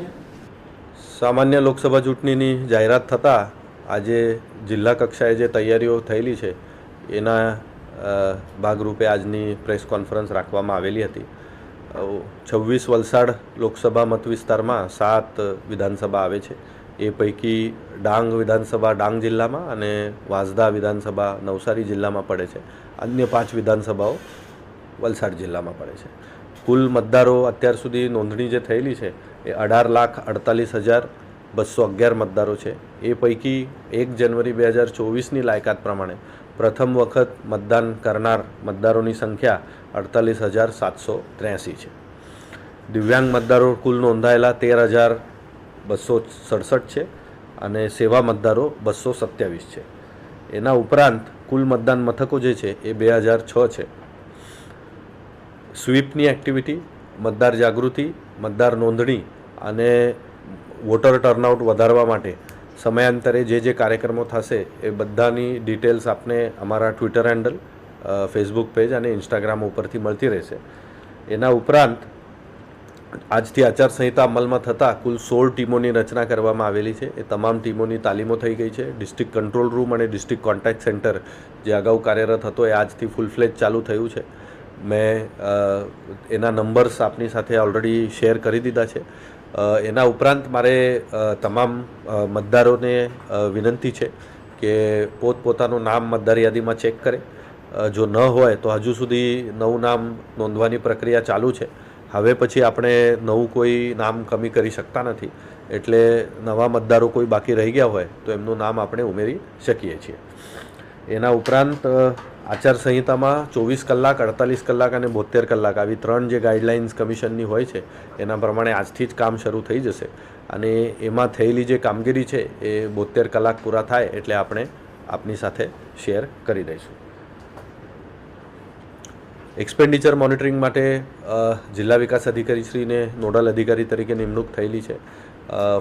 છે? સામાન્ય લોકસભા ચૂંટણીની જાહેરાત થતાં આજે જિલ્લા કક્ષાએ જે તૈયારીઓ થયેલી છે, એના ભાગરૂપે આજની પ્રેસ કોન્ફરન્સ રાખવામાં આવેલી હતી. છવ્વીસ વલસાડ લોકસભા મત વિસ્તારમાં સાત વિધાનસભા આવે છે. એ પૈકી ડાંગ વિધાનસભા ડાંગ જિલ્લામાં અને વાંસદા વિધાનસભા નવસારી જિલ્લામાં પડે છે. અન્ય પાંચ વિધાનસભાઓ વલસાડ જિલ્લામાં પડે છે. કુલ મતદારો અત્યાર સુધી નોંધણી જે થયેલી છે, એ અઢાર લાખ અડતાલીસ હજાર બસો અગિયાર મતદારો છે. એ પૈકી એક જનવરી બે હજાર ચોવીસની લાયકાત પ્રમાણે પ્રથમ વખત મતદાન કરનાર મતદારોની સંખ્યા અડતાલીસ હજાર સાતસો ત્ર્યાસી છે. દિવ્યાંગ મતદારો કુલ નોંધાયેલા તેર હજાર બસો સડસઠ છે અને સેવા મતદારો બસો સત્યાવીસ છે. એના ઉપરાંત કુલ મતદાન મથકો જે છે, એ બે હજાર છ છે. સ્વીપની એક્ટિવિટી, મતદાર જાગૃતિ, મતદાર નોંધણી અને વોટર ટર્નઆઉટ વધારવા માટે સમયાંતરે જે જે કાર્યક્રમો થશે એ બધાની ડિટેલ્સ આપને અમારા ટ્વિટર હેન્ડલ ફેસબુક પેજ અને ઇન્સ્ટાગ્રામ ઉપરથી મળતી રહેશે. એના ઉપરાંત, આજથી આચારસંહિતા અમલમાં થતાં કુલ સોળ ટીમોની રચના કરવામાં આવેલી છે. એ તમામ ટીમોની તાલીમો થઈ ગઈ છે. ડિસ્ટ્રિક્ટ કંટ્રોલ રૂમ અને ડિસ્ટ્રિક્ટ કોન્ટેક્ટ સેન્ટર જે અગાઉ કાર્યરત હતો એ આજથી ફૂલ ફ્લેજ ચાલુ થયું છે. મેં એના નંબર્સ આપની સાથે ઓલરેડી શેર કરી દીધા છે. એના ઉપરાંત મારે તમામ મતદારોને વિનંતી છે કે પોતપોતાનું નામ મતદાર યાદીમાં ચેક કરે. જો ન હોય તો હજુ સુધી નવું નામ નોંધવાની પ્રક્રિયા ચાલુ છે. હવે પછી આપણે નવું કોઈ નામ કમી કરી શકતા નથી. એટલે નવા મતદારો કોઈ બાકી રહી ગયા હોય તો એમનું નામ આપણે ઉમેરી શકીએ છીએ. એના ઉપરાંત આચારસંહિતામાં ચોવીસ કલાક, અડતાલીસ કલાક અને બોતેર કલાક આવી ત્રણ જે ગાઈડલાઇન્સ કમિશનની હોય છે, એના પ્રમાણે આજથી જ કામ શરૂ થઈ જશે. અને એમાં થયેલી જે કામગીરી છે, એ બોતેર કલાક પૂરા થાય એટલે આપણે આપની સાથે શેર કરી દઈશું. એક્સપેન્ડિચર મોનિટરિંગ માટે જિલ્લા વિકાસ અધિકારીશ્રીને નોડલ અધિકારી તરીકે નિમણૂક થયેલી છે.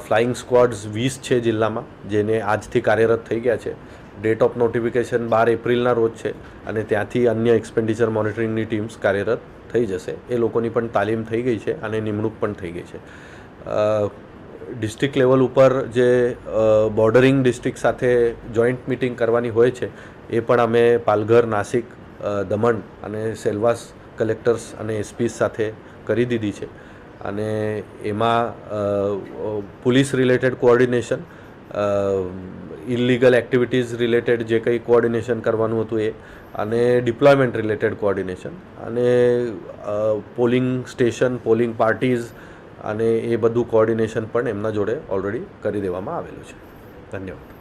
ફ્લાઇંગ સ્ક્વોડ્સ વીસ છે જિલ્લામાં, જેને આજથી કાર્યરત થઈ ગયા છે. ડેટ ઓફ નોટિફિકેશન બાર એપ્રિલના રોજ છે અને ત્યાંથી અન્ય એક્સપેન્ડિચર મોનિટરિંગની ટીમ્સ કાર્યરત થઈ જશે. એ લોકોની પણ તાલીમ થઈ ગઈ છે અને નિમણૂક પણ થઈ ગઈ છે. ડિસ્ટ્રિક્ટ લેવલ ઉપર જે બોર્ડરિંગ ડિસ્ટ્રિક્ટ સાથે જોઈન્ટ મિટિંગ કરવાની હોય છે, એ પણ અમે પાલઘર, નાસિક દમણ અને સેલવાસ કલેક્ટર્સ અને એસપી સાથે કરી દીધી છે. અને એમાં police related coordination illegal activities related જે કંઈ કોઓર્ડિનેશન કરવાનું હતું એ, અને ડિપ્લોયમેન્ટ રિલેટેડ કોઓર્ડિનેશન અને પોલિંગ સ્ટેશન પોલિંગ પાર્ટીઝ અને એ બધું કોઓર્ડિનેશન પણ એમના જોડે ઓલરેડી કરી દેવામાં આવેલું છે. ધન્યવાદ.